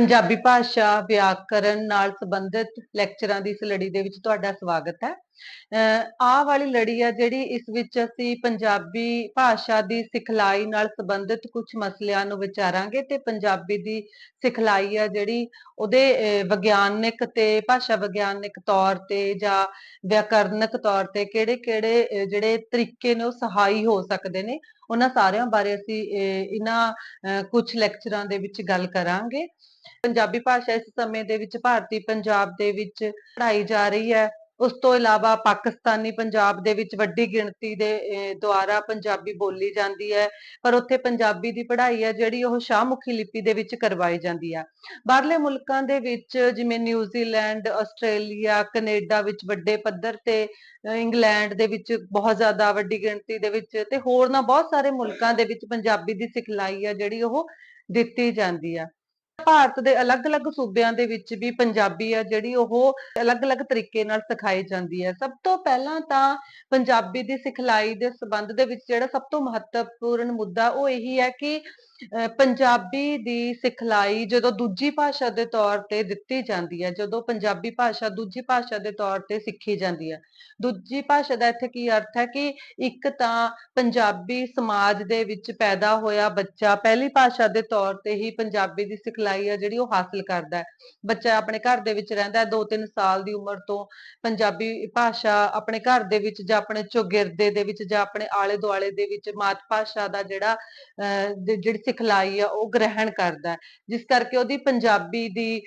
ਪੰਜਾਬੀ ਭਾਸ਼ਾ ਵਿਆਕਰਨ ਨਾਲ ਸੰਬੰਧਿਤ ਲੈਕਚਰਾਂ ਦੀ ਇਸ ਲੜੀ ਦੇ ਵਿੱਚ ਤੁਹਾਡਾ ਸਵਾਗਤ ਹੈ। ਆਹ ਵਾਲੀ ਲੜੀ ਆ ਜਿਹੜੀ ਇਸ ਵਿੱਚ ਅਸੀਂ ਪੰਜਾਬੀ ਭਾਸ਼ਾ ਦੀ ਸਿਖਲਾਈ ਨਾਲ ਸੰਬੰਧਿਤ ਕੁਝ ਮਸਲਿਆਂ ਨੂੰ ਵਿਚਾਰਾਂਗੇ ਤੇ ਪੰਜਾਬੀ ਦੀ ਸਿਖਲਾਈ ਆ ਜਿਹੜੀ ਉਹਦੇ ਵਿਗਿਆਨਿਕ ਤੇ ਭਾਸ਼ਾ ਵਿਗਿਆਨਿਕ ਤੌਰ ਤੇ ਜਾਂ ਵਿਆਕਰਨਕ ਤੌਰ ਤੇ ਕਿਹੜੇ-ਕਿਹੜੇ ਜਿਹੜੇ ਤਰੀਕੇ ਨੇ ਉਹ ਸਹਾਈ ਹੋ ਸਕਦੇ ਨੇ, ਉਹਨਾਂ ਸਾਰਿਆਂ ਬਾਰੇ ਅਸੀਂ, ਅਹ ਇਹਨਾਂ ਕੁਝ ਲੈਕਚਰਾਂ ਦੇ ਵਿੱਚ ਗੱਲ ਕਰਾਂਗੇ। ਪੰਜਾਬੀ ਭਾਸ਼ਾ ਇਸ ਸਮੇਂ ਦੇ ਵਿੱਚ ਭਾਰਤੀ ਪੰਜਾਬ ਦੇ ਵਿੱਚ ਪੜ੍ਹਾਈ ਜਾ ਰਹੀ ਹੈ। ਉਸ ਤੋਂ ਇਲਾਵਾ ਪਾਕਿਸਤਾਨੀ ਪੰਜਾਬ ਦੇ ਵਿੱਚ ਵੱਡੀ ਗਿਣਤੀ ਦੇ ਦੁਆਰਾ ਪੰਜਾਬੀ ਬੋਲੀ ਜਾਂਦੀ ਹੈ। ਪਰ ਉੱਥੇ ਪੰਜਾਬੀ ਦੀ ਪੜ੍ਹਾਈ ਹੈ ਜਿਹੜੀ ਉਹ ਸ਼ਾਹਮੁਖੀ ਲਿਪੀ ਦੇ ਵਿੱਚ ਕਰਵਾਈ ਜਾਂਦੀ ਹੈ ਬਾਹਰਲੇ ਮੁਲਕਾਂ ਦੇ ਵਿੱਚ ਜਿਵੇਂ ਨਿਊਜ਼ੀਲੈਂਡ, ਆਸਟ੍ਰੇਲੀਆ, ਕੈਨੇਡਾ ਵਿੱਚ ਵੱਡੇ ਪੱਧਰ ਤੇ ਇੰਗਲੈਂਡ ਦੇ ਵਿੱਚ ਬਹੁਤ ਜ਼ਿਆਦਾ ਵੱਡੀ ਗਿਣਤੀ ਦੇ ਵਿੱਚ ਤੇ ਹੋਰ ਨਾ ਬਹੁਤ ਸਾਰੇ ਮੁਲਕਾਂ ਦੇ ਵਿੱਚ ਪੰਜਾਬੀ ਦੀ ਸਿਖਲਾਈ ਹੈ ਜਿਹੜੀ ਉਹ ਦਿੱਤੀ ਜਾਂਦੀ ਆ। ਭਾਰਤ ਦੇ ਅਲੱਗ-ਅਲੱਗ ਸੂਬਿਆਂ ਦੇ ਵਿੱਚ ਵੀ ਪੰਜਾਬੀ ਆ ਜਿਹੜੀ ਉਹ ਅਲੱਗ-ਅਲੱਗ ਤਰੀਕੇ ਨਾਲ ਸਿਖਾਈ ਜਾਂਦੀ ਹੈ। ਸਭ ਤੋਂ ਪਹਿਲਾਂ ਤਾਂ ਪੰਜਾਬੀ ਦੀ ਸਿਖਲਾਈ ਦੇ ਸੰਬੰਧ ਦੇ ਵਿੱਚ ਜਿਹੜਾ ਸਭ ਤੋਂ ਮਹੱਤਵਪੂਰਨ ਮੁੱਦਾ ਉਹ ਇਹੀ ਹੈ ਕਿ ਪੰਜਾਬੀ ਦੀ ਸਿਖਲਾਈ ਜਦੋਂ ਦੂਜੀ ਭਾਸ਼ਾ ਦੇ ਤੌਰ ਤੇ ਦਿੱਤੀ ਜਾਂਦੀ ਹੈ, ਜਦੋਂ ਪੰਜਾਬੀ ਭਾਸ਼ਾ ਦੂਜੀ ਭਾਸ਼ਾ ਦੇ ਤੌਰ ਤੇ ਸਿੱਖੀ ਜਾਂਦੀ ਹੈ। ਦੂਜੀ ਭਾਸ਼ਾ ਦਾ ਇੱਥੇ ਕੀ ਅਰਥ ਹੈ ਕਿ ਇੱਕ ਤਾਂ ਪੰਜਾਬੀ ਸਮਾਜ ਦੇ ਵਿੱਚ ਪੈਦਾ ਹੋਇਆ ਬੱਚਾ ਪਹਿਲੀ ਭਾਸ਼ਾ ਦੇ ਤੌਰ ਤੇ ਹੀ ਪੰਜਾਬੀ ਦੀ ਸਿਖਲਾਈ ਹੈ, ਜਿਹੜੀ ਉਹ ਹਾਸਲ ਕਰਦਾ ਹੈ। ਬੱਚਾ ਆਪਣੇ ਘਰ ਦੇ ਵਿੱਚ ਰਹਿੰਦਾ ਹੈ 2-3 ਸਾਲ ਦੀ ਉਮਰ ਤੋਂ ਪੰਜਾਬੀ ਭਾਸ਼ਾ ਆਪਣੇ ਘਰ ਦੇ ਵਿੱਚ ਜਾਂ ਆਪਣੇ ਚੌਗਿਰਦੇ ਦੇ ਵਿੱਚ ਜਾਂ ਆਪਣੇ ਆਲੇ ਦੁਆਲੇ ਦੇ ਵਿੱਚ ਮਾਤ ਭਾਸ਼ਾ ਦਾ ਜਿਹੜਾ ਜਿਹੜੀ ਸਿਖਲਾਈ ਆ, ਉਹ ਗ੍ਰਹਿਣ ਕਰਦਾ ਜਿਸ ਕਰਕੇ ਉਹਦੀ ਪੰਜਾਬੀ ਦੀ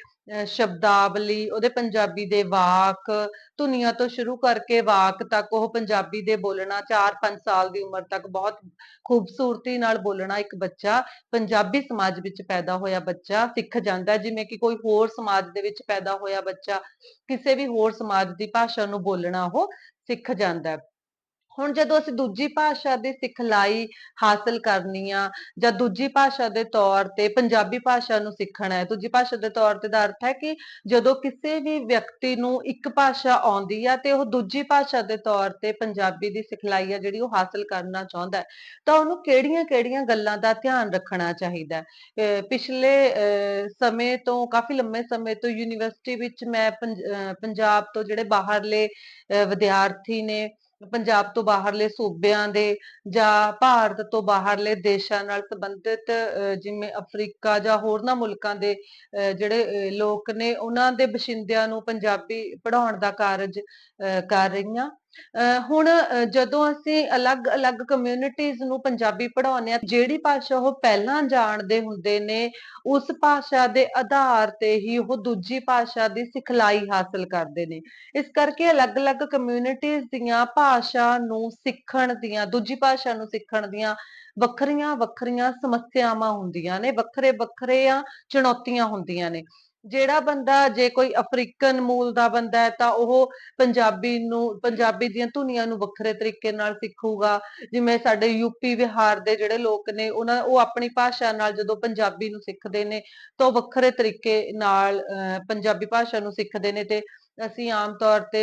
ਸ਼ਬਦਾਵਲੀ, ਉਹਦੇ ਪੰਜਾਬੀ ਦੇ ਵਾਕ, ਧੁਨੀਆਂ ਤੋਂ ਸ਼ੁਰੂ ਕਰਕੇ ਵਾਕ ਤੱਕ ਉਹ ਪੰਜਾਬੀ ਦੇ ਬੋਲਣਾ 4-5 ਸਾਲ ਦੀ ਉਮਰ ਤੱਕ ਬਹੁਤ ਖੂਬਸੂਰਤੀ ਨਾਲ ਬੋਲਣਾ ਇੱਕ ਬੱਚਾ, ਪੰਜਾਬੀ ਸਮਾਜ ਵਿੱਚ ਪੈਦਾ ਹੋਇਆ ਬੱਚਾ ਸਿੱਖ ਜਾਂਦਾ ਜਿਵੇਂ ਕਿ ਕੋਈ ਹੋਰ ਸਮਾਜ ਦੇ ਵਿੱਚ ਪੈਦਾ ਹੋਇਆ ਬੱਚਾ, ਕਿਸੇ ਵੀ ਹੋਰ ਸਮਾਜ ਦੀ ਭਾਸ਼ਾ ਨੂੰ ਬੋਲਣਾ ਉਹ ਸਿੱਖ ਜਾਂਦਾ ਹੁਣ ਜਦੋਂ ਅਸੀਂ ਦੂਜੀ ਭਾਸ਼ਾ ਦੀ ਸਿਖਲਾਈ ਹਾਸਲ ਕਰਨੀ ਆ ਜਾਂ ਦੂਜੀ ਭਾਸ਼ਾ ਦੇ ਤੌਰ ਤੇ ਪੰਜਾਬੀ ਭਾਸ਼ਾ ਨੂੰ ਸਿੱਖਣਾ ਹੈ, ਦੂਜੀ ਭਾਸ਼ਾ ਦੇ ਤੌਰ ਤੇ ਦਾ ਅਰਥ ਹੈ ਕਿ ਜਦੋਂ ਕਿਸੇ ਵੀ ਵਿਅਕਤੀ ਨੂੰ ਇੱਕ ਭਾਸ਼ਾ ਆਉਂਦੀ ਆ ਤੇ ਉਹ ਦੂਜੀ ਭਾਸ਼ਾ ਦੇ ਤੌਰ ਤੇ ਪੰਜਾਬੀ ਦੀ ਸਿਖਲਾਈ ਆ ਜਿਹੜੀ ਉਹ ਹਾਸਲ ਕਰਨਾ ਚਾਹੁੰਦਾ ਹੈ, ਤਾਂ ਉਹਨੂੰ ਕਿਹੜੀਆਂ-ਕਿਹੜੀਆਂ ਗੱਲਾਂ ਦਾ ਧਿਆਨ ਰੱਖਣਾ ਚਾਹੀਦਾ ਹੈ? ਪਿਛਲੇ ਸਮੇਂ ਤੋਂ, ਕਾਫੀ ਲੰਮੇ ਸਮੇਂ ਤੋਂ ਯੂਨੀਵਰਸਿਟੀ ਵਿੱਚ ਮੈਂ ਪੰਜਾਬ ਤੋਂ ਜਿਹੜੇ ਬਾਹਰਲੇ ਵਿਦਿਆਰਥੀ ਨੇ ਪੰਜਾਬ ਤੋਂ ਬਾਹਰਲੇ ਸੂਬਿਆਂ ਦੇ ਜਾਂ ਭਾਰਤ ਤੋਂ ਬਾਹਰਲੇ ਦੇਸ਼ਾਂ ਨਾਲ ਸੰਬੰਧਿਤ ਜਿਵੇਂ ਅਫਰੀਕਾ ਜਾਂ ਹੋਰਨਾਂ ਮੁਲਕਾਂ ਦੇ ਜਿਹੜੇ ਲੋਕ ਨੇ, ਉਹਨਾਂ ਦੇ ਬਸ਼ਿੰਦਿਆਂ ਨੂੰ ਪੰਜਾਬੀ ਪੜ੍ਹਾਉਣ ਦਾ ਕਾਰਜ ਕਰ ਰਹੀਆਂ। ਹੁਣ ਜਦੋਂ ਅਸੀਂ ਅਲੱਗ-ਅਲੱਗ ਕਮਿਊਨਿਟੀਆਂ ਨੂੰ ਪੰਜਾਬੀ ਪੜ੍ਹਾਉਂਦੇ ਆ ਜਿਹੜੀ ਭਾਸ਼ਾ ਉਹ ਪਹਿਲਾਂ ਜਾਣਦੇ ਹੁੰਦੇ ਨੇ, ਉਸ ਭਾਸ਼ਾ ਦੇ ਆਧਾਰ ਤੇ ਹੀ ਉਹ ਦੂਜੀ ਭਾਸ਼ਾ ਦੀ ਸਿਖਲਾਈ ਹਾਸਲ ਕਰਦੇ ਨੇ। ਇਸ ਕਰਕੇ ਅਲੱਗ-ਅਲੱਗ ਕਮਿਊਨਿਟੀਆਂ ਦੀਆਂ ਭਾਸ਼ਾ ਨੂੰ ਸਿੱਖਣ ਦੀਆਂ, ਦੂਜੀ ਭਾਸ਼ਾ ਨੂੰ ਸਿੱਖਣ ਦੀਆਂ ਵੱਖਰੀਆਂ ਵੱਖਰੀਆਂ ਸਮੱਸਿਆਵਾਂ ਹੁੰਦੀਆਂ ਨੇ ਵੱਖਰੇ ਵੱਖਰੇ ਆ ਚੁਣੌਤੀਆਂ ਹੁੰਦੀਆਂ ਨੇ। ਜਿਹੜਾ ਬੰਦਾ ਜੇ ਕੋਈ ਅਫਰੀਕਨ ਮੂਲ ਦਾ ਬੰਦਾ ਹੈ, ਤਾਂ ਉਹ ਪੰਜਾਬੀ ਨੂੰ, ਪੰਜਾਬੀ ਦੀਆਂ ਧੁਨੀਆਂ ਨੂੰ ਵੱਖਰੇ ਤਰੀਕੇ ਨਾਲ ਸਿੱਖੂਗਾ। ਜਿਵੇਂ ਸਾਡੇ ਯੂਪੀ ਬਿਹਾਰ ਦੇ ਜਿਹੜੇ ਲੋਕ ਨੇ, ਉਹਨਾਂ, ਉਹ ਆਪਣੀ ਭਾਸ਼ਾ ਨਾਲ ਜਦੋਂ ਪੰਜਾਬੀ ਨੂੰ ਸਿੱਖਦੇ ਨੇ, ਤਾਂ ਵੱਖਰੇ ਤਰੀਕੇ ਨਾਲ ਪੰਜਾਬੀ ਭਾਸ਼ਾ ਨੂੰ ਸਿੱਖਦੇ ਨੇ ਤੇ ਅਸੀਂ ਆਮ ਤੌਰ ਤੇ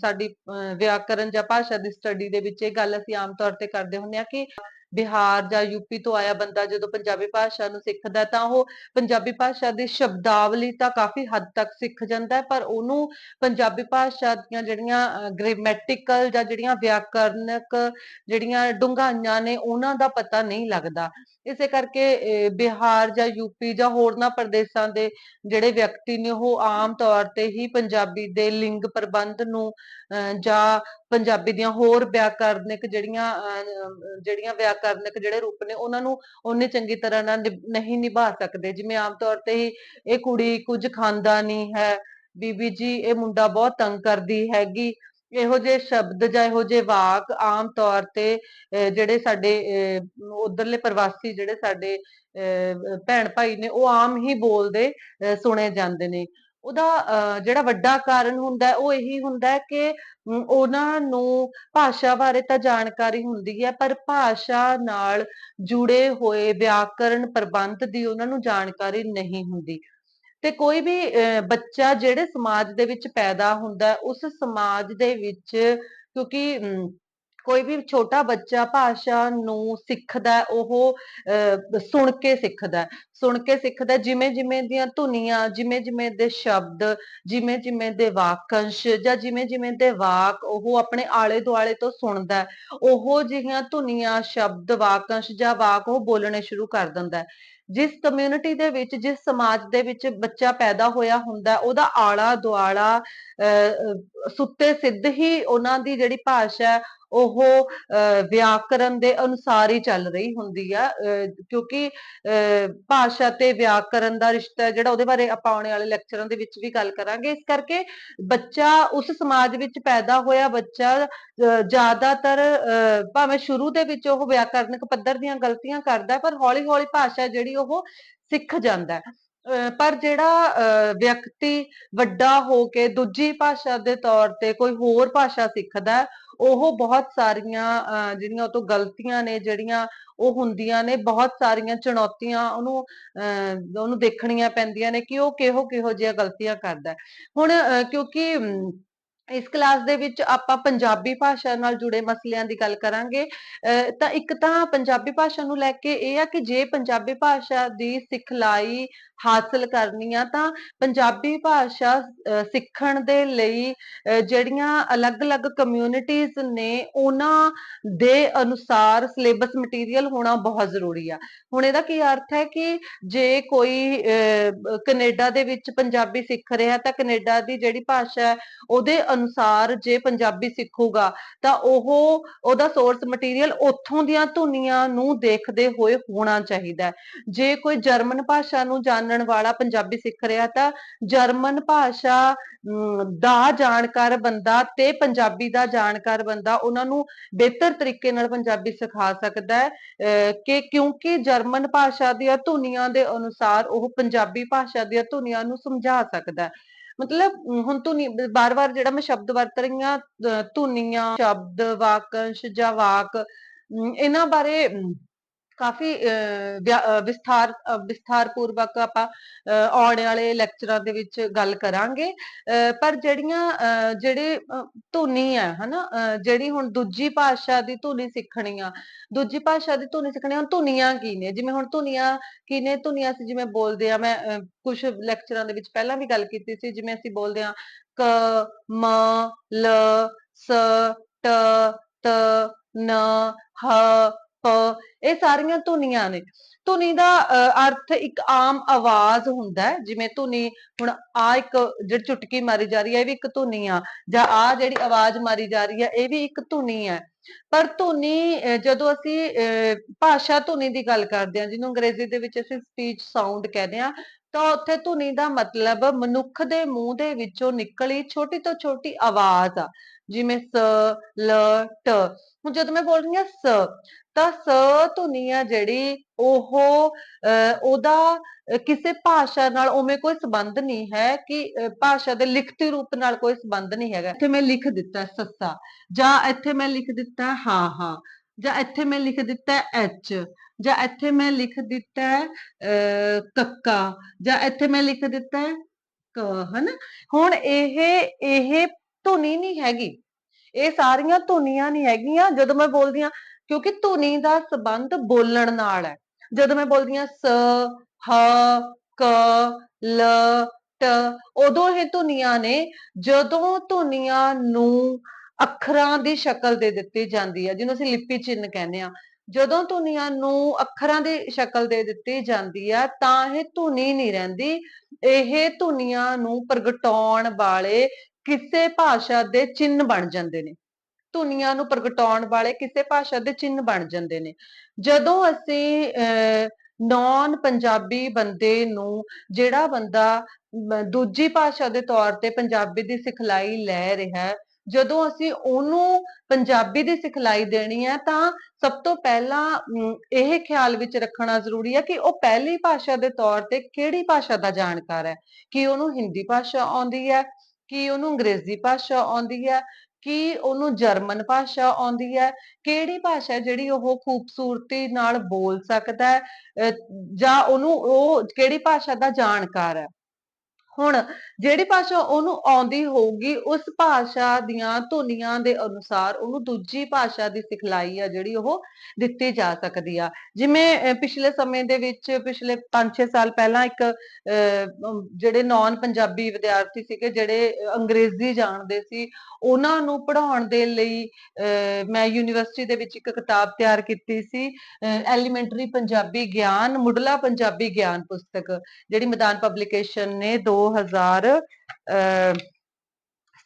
ਸਾਡੀ ਵਿਆਕਰਨ ਜਾਂ ਭਾਸ਼ਾ ਦੀ ਸਟੱਡੀ ਦੇ ਵਿੱਚ ਇਹ ਗੱਲ ਅਸੀਂ ਆਮ ਤੌਰ ਤੇ ਕਰਦੇ ਹੁੰਦੇ ਆ ਕਿ ਬਿਹਾਰ ਜਾਂ ਯੂਪੀ ਤੋਂ ਆਇਆ ਬੰਦਾ ਜਦੋਂ ਪੰਜਾਬੀ ਭਾਸ਼ਾ ਨੂੰ ਸਿੱਖਦਾ ਤਾਂ ਉਹ ਪੰਜਾਬੀ ਭਾਸ਼ਾ ਦੀ ਸ਼ਬਦਾਵਲੀ ਤਾਂ ਕਾਫੀ ਹੱਦ ਤੱਕ ਸਿੱਖ ਜਾਂਦਾ ਪਰ ਉਹਨੂੰ ਪੰਜਾਬੀ ਭਾਸ਼ਾ ਦੀਆਂ ਜਿਹੜੀਆਂ ਗ੍ਰਾਮੈਟਿਕਲ ਜਾਂ ਜਿਹੜੀਆਂ ਵਿਆਕਰਨਕ ਜਿਹੜੀਆਂ ਡੁੰਗਾਈਆਂ ਨੇ ਉਹਨਾਂ ਦਾ ਪਤਾ ਨਹੀਂ ਲੱਗਦਾ। ਇਸੇ ਕਰਕੇ ਬਿਹਾਰ ਜਾਂ ਯੂਪੀ ਜਾਂ ਹੋਰਨਾਂ ਪ੍ਰਦੇਸ਼ਾਂ ਦੇ ਜਿਹੜੇ ਵਿਅਕਤੀ ਨੇ, ਉਹ ਆਮ ਤੌਰ ਤੇ ਹੀ ਪੰਜਾਬੀ ਦੇ ਲਿੰਗ ਪ੍ਰਬੰਧ ਨੂੰ ਜਾਂ ਪੰਜਾਬੀ ਦੀਆਂ ਹੋਰ ਵਿਆਕਰਨਿਕ ਜਿਹੜੀਆਂ ਜਿਹੜੀਆਂ ਵਿਆਕਰਨਿਕ ਜਿਹੜੇ ਰੂਪ ਨੇ, ਉਹਨਾਂ ਨੂੰ ਉਹਨੇ ਚੰਗੀ ਤਰ੍ਹਾਂ ਨਾਲ ਨਹੀਂ ਨਿਭਾ ਸਕਦੇ। ਜਿਵੇਂ ਆਮ ਤੌਰ ਤੇ ਹੀ ਇਹ ਕੁੜੀ ਕੁਝ ਖਾਂਦਾ ਨਹੀਂ ਹੈ, ਬੀਬੀ ਜੀ ਇਹ ਮੁੰਡਾ ਬਹੁਤ ਤੰਗ ਕਰਦੀ ਹੈਗੀ। ਇਹੋ ਜਿਹੇ ਸ਼ਬਦ ਜਾਂ ਇਹੋ ਜਿਹੇ ਵਾਕ ਆਮ ਤੌਰ ਤੇ ਜਿਹੜੇ ਸਾਡੇ ਉਧਰਲੇ ਪ੍ਰਵਾਸੀ ਜਿਹੜੇ ਸਾਡੇ ਭੈਣ ਭਾਈ ਨੇ, ਉਹ ਆਮ ਹੀ ਬੋਲਦੇ ਸੁਣੇ ਜਾਂਦੇ ਨੇ। ਉਹਦਾ ਜਿਹੜਾ ਵੱਡਾ ਕਾਰਨ ਹੁੰਦਾ, ਉਹ ਇਹੀ ਹੁੰਦਾ ਕਿ ਉਹਨਾਂ ਨੂੰ ਭਾਸ਼ਾ ਬਾਰੇ ਤਾਂ ਜਾਣਕਾਰੀ ਹੁੰਦੀ ਹੈ, ਪਰ ਭਾਸ਼ਾ ਨਾਲ ਜੁੜੇ ਹੋਏ ਵਿਆਕਰਣ ਪ੍ਰਬੰਧ ਦੀ ਉਹਨਾਂ ਨੂੰ ਜਾਣਕਾਰੀ ਨਹੀਂ ਹੁੰਦੀ। ਤੇ ਕੋਈ ਵੀ ਬੱਚਾ ਜਿਹੜੇ ਸਮਾਜ ਦੇ ਵਿੱਚ ਪੈਦਾ ਹੁੰਦਾ, ਉਸ ਸਮਾਜ ਦੇ ਵਿੱਚ ਕਿਉਂਕਿ ਕੋਈ ਵੀ ਛੋਟਾ ਬੱਚਾ ਭਾਸ਼ਾ ਨੂੰ ਸਿੱਖਦਾ, ਉਹ ਸੁਣ ਕੇ ਸਿੱਖਦਾ। ਸੁਣ ਕੇ ਸਿੱਖਦਾ ਜਿਵੇਂ ਜਿਵੇਂ ਦੀਆਂ ਧੁਨੀਆਂ, ਜਿਵੇਂ ਜਿਵੇਂ ਦੇ ਸ਼ਬਦ, ਜਿਵੇਂ ਜਿਵੇਂ ਦੇ ਵਾਕੰਸ਼ ਜਾਂ ਜਿਵੇਂ ਜਿਵੇਂ ਦੇ ਵਾਕ ਉਹ ਆਪਣੇ ਆਲੇ ਦੁਆਲੇ ਤੋਂ ਸੁਣਦਾ। ਉਹ ਜਿਹੀਆਂ ਧੁਨੀਆਂ, ਸ਼ਬਦ, ਵਾਕੰਸ਼ ਜਾਂ ਵਾਕ ਉਹ ਬੋਲਣੇ ਸ਼ੁਰੂ ਕਰ ਦਿੰਦਾ। ਜਿਸ ਕਮਿਊਨਿਟੀ ਦੇ ਵਿੱਚ ਜਿਸ ਸਮਾਜ ਦੇ ਵਿੱਚ ਬੱਚਾ ਪੈਦਾ ਹੋਇਆ ਹੁੰਦਾ ਉਹਦਾ ਆਲਾ ਦੁਆਲਾ ਅਹ, ਸੁੱਤੇ ਸਿੱਧ ਹੀ ਉਹਨਾਂ ਦੀ ਜਿਹੜੀ ਭਾਸ਼ਾ ਉਹ ਅਹ, ਵਿਆਕਰਨ ਦੇ ਅਨੁਸਾਰ ਹੀ ਚੱਲ ਰਹੀ ਹੁੰਦੀ ਆ ਕਿਉਂਕਿ ਅਹ, ਭਾਸ਼ਾ ਤੇ ਵਿਆਕਰਨ ਦਾ ਰਿਸ਼ਤਾ ਜਿਹੜਾ ਉਹਦੇ ਬਾਰੇ ਆਪਾਂ ਆਉਣੇ ਵਾਲੇ ਲੈਕਚਰਾਂ ਦੇ ਵਿੱਚ ਵੀ ਗੱਲ ਕਰਾਂਗੇ। ਇਸ ਕਰਕੇ ਬੱਚਾ ਉਸ ਸਮਾਜ ਵਿੱਚ ਪੈਦਾ ਹੋਇਆ ਬੱਚਾ ਜ਼ਿਆਦਾਤਰ ਭਾਵੇਂ ਸ਼ੁਰੂ ਦੇ ਵਿੱਚ ਉਹ ਵਿਆਕਰਨਕ ਪੱਧਰ ਦੀਆਂ ਗਲਤੀਆਂ ਕਰਦਾ ਪਰ ਹੌਲੀ ਹੌਲੀ ਭਾਸ਼ਾ ਜਿਹੜੀ ਉਹ ਸਿੱਖ ਜਾਂਦਾ ਹੈ। ਅਹ, ਪਰ ਜਿਹੜਾ ਅਹ, ਵਿਅਕਤੀ ਵੱਡਾ ਹੋ ਕੇ ਦੂਜੀ ਭਾਸ਼ਾ ਦੇ ਤੌਰ ਤੇ ਕੋਈ ਹੋਰ ਭਾਸ਼ਾ ਸਿੱਖਦਾ ਉਹ ਬਹੁਤ ਸਾਰੀਆਂ ਅਹ, ਜਿਹੜੀਆਂ ਉਹ ਤੋਂ ਗਲਤੀਆਂ ਨੇ ਜਿਹੜੀਆਂ ਉਹ ਹੁੰਦੀਆਂ ਨੇ ਬਹੁਤ ਸਾਰੀਆਂ ਚੁਣੌਤੀਆਂ ਉਹਨੂੰ ਅਹ, ਉਹਨੂੰ ਦੇਖਣੀਆਂ ਪੈਂਦੀਆਂ ਨੇ ਕਿ ਉਹ ਕਿਹੋ ਕਿਹੋ ਜਿਹੀਆਂ ਗਲਤੀਆਂ ਕਰਦਾ ਹੁਣ ਅਹ, ਕਿਉਂਕਿ ਅਮ, ਇਸ ਕਲਾਸ ਦੇ ਵਿੱਚ ਆਪਾਂ ਪੰਜਾਬੀ ਭਾਸ਼ਾ ਨਾਲ ਜੁੜੇ ਮਸਲਿਆਂ ਦੀ ਗੱਲ ਕਰਾਂਗੇ। ਤਾਂ ਇੱਕ ਤਾਂ ਪੰਜਾਬੀ ਭਾਸ਼ਾ ਨੂੰ ਲੈ ਕੇ ਇਹ ਆ ਕਿ ਜੇ ਪੰਜਾਬੀ ਭਾਸ਼ਾ ਦੀ ਸਿਖਲਾਈ ਹਾਸਲ ਕਰਨੀ ਆ ਤਾਂ ਪੰਜਾਬੀ ਭਾਸ਼ਾ ਸਿੱਖਣ ਦੇ ਲਈ ਜਿਹੜੀਆਂ ਅਲੱਗ-ਅਲੱਗ ਕਮਿਊਨਿਟੀਜ਼ ਨੇ ਉਹਨਾਂ ਦੇ ਅਨੁਸਾਰ ਸਿਲੇਬਸ ਮਟੀਰੀਅਲ ਹੋਣਾ ਬਹੁਤ ਜ਼ਰੂਰੀ ਆ। ਹੁਣ ਇਹਦਾ ਕੀ ਅਰਥ ਹੈ ਕਿ ਜੇ ਕੋਈ ਅਹ, ਕੈਨੇਡਾ ਦੇ ਵਿੱਚ ਪੰਜਾਬੀ ਸਿੱਖ ਰਿਹਾ ਤਾਂ ਕੈਨੇਡਾ ਦੀ ਜਿਹੜੀ ਭਾਸ਼ਾ ਹੈ ਉਹਦੇ ਅਨੁਸਾਰ ਜੇ ਪੰਜਾਬੀ ਸਿੱਖੂਗਾ ਤਾਂ ਉਹ ਉਹਦਾ ਸੋਰਸ ਮਟੀਰੀਅਲ ਉੱਥੋਂ ਦੀਆਂ ਧੁਨੀਆਂ ਨੂੰ ਦੇਖਦੇ ਹੋਏ ਹੋਣਾ ਚਾਹੀਦਾ ਜੇ ਕੋਈ ਜਰਮਨ ਭਾਸ਼ਾ ਨੂੰ ਜਾਣਨ ਵਾਲਾ ਪੰਜਾਬੀ ਸਿੱਖ ਰਿਹਾ ਤਾਂ ਜਰਮਨ ਭਾਸ਼ਾ ਦਾ ਜਾਣਕਾਰ ਬੰਦਾ ਤੇ ਪੰਜਾਬੀ ਦਾ ਜਾਣਕਾਰ ਬੰਦਾ ਉਹਨਾਂ ਨੂੰ ਬਿਹਤਰ ਤਰੀਕੇ ਨਾਲ ਪੰਜਾਬੀ ਸਿਖਾ ਸਕਦਾ ਹੈ। ਅਹ, ਕਿ ਕਿਉਂਕਿ ਜਰਮਨ ਭਾਸ਼ਾ ਦੀਆਂ ਧੁਨੀਆਂ ਦੇ ਅਨੁਸਾਰ ਉਹ ਪੰਜਾਬੀ ਭਾਸ਼ਾ ਦੀਆਂ ਧੁਨੀਆਂ ਨੂੰ ਸਮਝਾ ਸਕਦਾ ਹੈ। ਮਤਲਬ ਹੁਣ ਧੁਨੀ ਬਾਰ-ਬਾਰ ਜਿਹੜਾ ਮੈਂ ਸ਼ਬਦ ਵਰਤ ਰਹੀ ਹਾਂ ਅਹ, ਧੁਨੀਆਂ ਸ਼ਬਦ ਵਾਕੰਸ਼ ਜਾਂ ਵਾਕ ਅਮ, ਇਹਨਾਂ ਬਾਰੇ ਕਾਫੀ ਅਹ, ਵਿਆ- ਵਿਸਥਾਰ ਵਿਸਥਾਰ ਪੂਰਵਕ ਆਪਾਂ ਅਹ, ਆਉਣ ਵਾਲੇ ਲੈਕਚਰਾਂ ਦੇ ਵਿੱਚ ਗੱਲ ਕਰਾਂਗੇ। ਅਹ, ਪਰ ਜਿਹੜੀਆਂ ਅਹ, ਜਿਹੜੇ ਧੁਨੀ ਆ ਹਨਾ ਅਹ, ਜਿਹੜੀ ਹੁਣ ਦੂਜੀ ਭਾਸ਼ਾ ਦੀ ਧੁਨੀ ਸਿੱਖਣੀ ਆ ਦੂਜੀ ਭਾਸ਼ਾ ਦੀ ਧੁਨੀ ਸਿੱਖਣੀ ਹੁਣ ਧੁਨੀਆਂ ਕੀ ਨੇ? ਜਿਵੇਂ ਹੁਣ ਧੁਨੀਆਂ ਕੀ ਨੇ? ਧੁਨੀਆਂ ਅਸੀਂ ਜਿਵੇਂ ਬੋਲਦੇ ਆ ਮੈਂ ਕੁਝ ਲੈਕਚਰਾਂ ਦੇ ਵਿੱਚ ਪਹਿਲਾਂ ਵੀ ਗੱਲ ਕੀਤੀ ਸੀ ਜਿਵੇਂ ਅਸੀਂ ਬੋਲਦੇ ਆ ਕ ਮ ਲ ਸ ਟ ਤ ਨ ਹ ਪ ਇਹ ਸਾਰੀਆਂ ਧੁਨੀਆਂ ਨੇ। ਧੁਨੀ ਦਾ ਅਰਥ ਇੱਕ ਆਮ ਆਵਾਜ਼ ਹੁੰਦਾ ਹੈ, ਜਿਵੇਂ ਧੁਨੀ, ਹੁਣ ਆ ਇੱਕ ਜਿਹੜੀ ਚੁਟਕੀ ਮਾਰੀ ਜਾ ਰਹੀ ਹੈ, ਇਹ ਵੀ ਇੱਕ ਧੁਨੀ ਆ, ਜਾਂ ਆ ਜਿਹੜੀ ਆਵਾਜ਼ ਮਾਰੀ ਜਾ ਰਹੀ ਹੈ, ਇਹ ਵੀ ਇੱਕ ਧੁਨੀ ਹੈ। ਪਰ ਧੁਨੀ ਜਦੋਂ ਅਸੀਂ ਭਾਸ਼ਾ ਧੁਨੀ ਦੀ ਗੱਲ ਕਰਦੇ ਹਾਂ, ਜਿਹਨੂੰ ਅੰਗਰੇਜ਼ੀ ਦੇ ਵਿੱਚ ਅਸੀਂ ਸਪੀਚ ਸਾਊਂਡ ਕਹਿੰਦੇ ਆ ਤਾਂ ਉੱਥੇ ਧੁਨੀ ਦਾ ਮਤਲਬ ਮਨੁੱਖ ਦੇ ਮੂੰਹ ਦੇ ਵਿੱਚੋਂ ਨਿਕਲੀ ਛੋਟੀ ਤੋਂ ਛੋਟੀ ਆਵਾਜ਼ ਆ, ਜਿਵੇਂ ਸ, ਲ, ਟ। ਹੁਣ ਜਦੋਂ ਮੈਂ ਬੋਲ ਰਹੀ ਹਾਂ ਸ ਤਾਂ ਸ ਧੁਨੀ ਆ ਜਿਹੜੀ ਉਹ ਉਹਦਾ ਕਿਸੇ ਭਾਸ਼ਾ ਨਾਲ ਉਵੇਂ ਕੋਈ ਸੰਬੰਧ ਨਹੀਂ ਹੈ ਕਿ ਭਾਸ਼ਾ ਦੇ ਲਿਖਤੀ ਰੂਪ ਨਾਲ ਕੋਈ ਸੰਬੰਧ ਨਹੀਂ ਹੈਗਾ। ਇੱਥੇ ਮੈਂ ਲਿਖ ਦਿੱਤਾ ਸੱਸਾ ਜਾਂ ਇੱਥੇ ਮੈਂ ਲਿਖ ਦਿੱਤਾ ਹੈ ਹਾਂ ਹਾਂ ਜਾਂ ਇੱਥੇ ਮੈਂ ਲਿਖ ਦਿੱਤਾ ਐਚ ਜਾਂ ਇੱਥੇ ਮੈਂ ਲਿਖ ਦਿੱਤਾ ਅਹ, ਕੱਕਾ ਜਾਂ ਇੱਥੇ ਮੈਂ ਲਿਖ ਦਿੱਤਾ ਕ ਹਨਾ? ਹੁਣ ਇਹ ਇਹ ਧੁਨੀ ਨਹੀਂ ਹੈਗੀ। ਇਹ ਸਾਰੀਆਂ ਧੁਨੀਆਂ ਨਹੀਂ ਹੈਗੀਆਂ। ਜਦੋਂ ਮੈਂ ਬੋਲਦੀ ਹਾਂ ਕਿਉਂਕਿ ਧੁਨੀ ਦਾ ਸੰਬੰਧ ਬੋਲਣ ਨਾਲ ਹੈ। ਜਦੋਂ ਮੈਂ ਬੋਲਦੀ ਹਾਂ ਸ, ਹ, ਕ, ਲ, ਟ, ਉਦੋਂ ਇਹ ਧੁਨੀਆਂ ਨੇ, ਜਦੋਂ ਧੁਨੀਆਂ ਨੂੰ ਅੱਖਰਾਂ ਦੀ ਸ਼ਕਲ ਦੇ ਦਿੱਤੀ ਜਾਂਦੀ ਹੈ, ਜਿਹਨੂੰ ਅਸੀਂ ਲਿਪੀ ਚਿੰਨ ਕਹਿੰਦੇ ਆ ਜਦੋਂ ਧੁਨੀਆਂ ਨੂੰ ਅੱਖਰਾਂ ਦੀ ਸ਼ਕਲ ਦੇ ਦਿੱਤੀ ਜਾਂਦੀ ਆ ਤਾਂ ਇਹ ਧੁਨੀ ਨਹੀਂ ਰਹਿੰਦੀ। ਇਹ ਧੁਨੀਆਂ ਨੂੰ ਪ੍ਰਗਟਾਉਣ ਵਾਲੇ ਕਿਸੇ ਭਾਸ਼ਾ ਦੇ ਚਿੰਨ ਬਣ ਜਾਂਦੇ ਨੇ। ਧੁਨੀਆਂ ਨੂੰ ਪ੍ਰਗਟਾਉਣ ਵਾਲੇ ਕਿਸੇ ਭਾਸ਼ਾ ਦੇ ਚਿੰਨ੍ਹ ਬਣ ਜਾਂਦੇ ਨੇ। ਜਦੋਂ ਅਸੀਂ ਨੌਨ ਪੰਜਾਬੀ ਬੰਦੇ ਨੂੰ ਜਿਹੜਾ ਬੰਦਾ ਦੂਜੀ ਭਾਸ਼ਾ ਦੇ ਤੌਰ ਤੇ ਪੰਜਾਬੀ ਦੀ ਸਿਖਲਾਈ ਲੈ ਰਿਹਾ ਜਦੋਂ ਅਸੀਂ ਉਹਨੂੰ ਪੰਜਾਬੀ ਦੀ ਸਿਖਲਾਈ ਦੇਣੀ ਹੈ, ਤਾਂ ਸਭ ਤੋਂ ਪਹਿਲਾਂ ਇਹ ਖਿਆਲ ਵਿੱਚ ਰੱਖਣਾ ਜ਼ਰੂਰੀ ਹੈ ਕਿ ਉਹ ਪਹਿਲੀ ਭਾਸ਼ਾ ਦੇ ਤੌਰ ਤੇ ਕਿਹੜੀ ਭਾਸ਼ਾ ਦਾ ਜਾਣਕਾਰ ਹੈ। ਕਿ ਉਹਨੂੰ ਹਿੰਦੀ ਭਾਸ਼ਾ ਆਉਂਦੀ ਹੈ, ਕਿ ਉਹਨੂੰ ਅੰਗਰੇਜ਼ੀ ਭਾਸ਼ਾ ਆਉਂਦੀ ਹੈ ਕਿ ਉਹਨੂੰ ਜਰਮਨ ਭਾਸ਼ਾ ਆਉਂਦੀ ਹੈ, ਕਿਹੜੀ ਭਾਸ਼ਾ ਜਿਹੜੀ ਉਹ ਖੂਬਸੂਰਤੀ ਨਾਲ ਬੋਲ ਸਕਦਾ ਹੈ, ਅਹ ਜਾਂ ਉਹਨੂੰ ਉਹ ਕਿਹੜੀ ਭਾਸ਼ਾ ਦਾ ਜਾਣਕਾਰ ਹੈ? ਹੁਣ ਜਿਹੜੀ ਭਾਸ਼ਾ ਉਹਨੂੰ ਆਉਂਦੀ ਹੋਊਗੀ ਉਸ ਭਾਸ਼ਾ ਦੀਆਂ ਧੁਨੀਆਂ ਦੇ ਅਨੁਸਾਰ ਉਹਨੂੰ ਦੂਜੀ ਭਾਸ਼ਾ ਦੀ ਸਿਖਲਾਈ ਆ ਜਿਹੜੀ ਉਹ ਦਿੱਤੀ ਜਾ ਸਕਦੀ ਆ। ਜਿਵੇਂ ਪਿਛਲੇ ਸਮੇਂ ਦੇ ਵਿੱਚ ਪਿਛਲੇ 5-6 ਸਾਲ ਪਹਿਲਾਂ ਇੱਕ ਜਿਹੜੇ ਨਾਨ ਪੰਜਾਬੀ ਵਿਦਿਆਰਥੀ ਸੀਗੇ ਜਿਹੜੇ ਅੰਗਰੇਜ਼ੀ ਜਾਣਦੇ ਸੀ ਉਹਨਾਂ ਨੂੰ ਪੜ੍ਹਾਉਣ ਦੇ ਲਈ ਅਹ, ਮੈਂ ਯੂਨੀਵਰਸਿਟੀ ਦੇ ਵਿੱਚ ਇੱਕ ਕਿਤਾਬ ਤਿਆਰ ਕੀਤੀ ਸੀ ਐਲੀਮੈਂਟਰੀ ਪੰਜਾਬੀ ਗਿਆਨ ਮੁੱਢਲਾ ਪੰਜਾਬੀ ਗਿਆਨ ਪੁਸਤਕ ਜਿਹੜੀ ਮੈਦਾਨ ਪਬਲੀਕੇਸ਼ਨ ਨੇ 2000 ਅਹ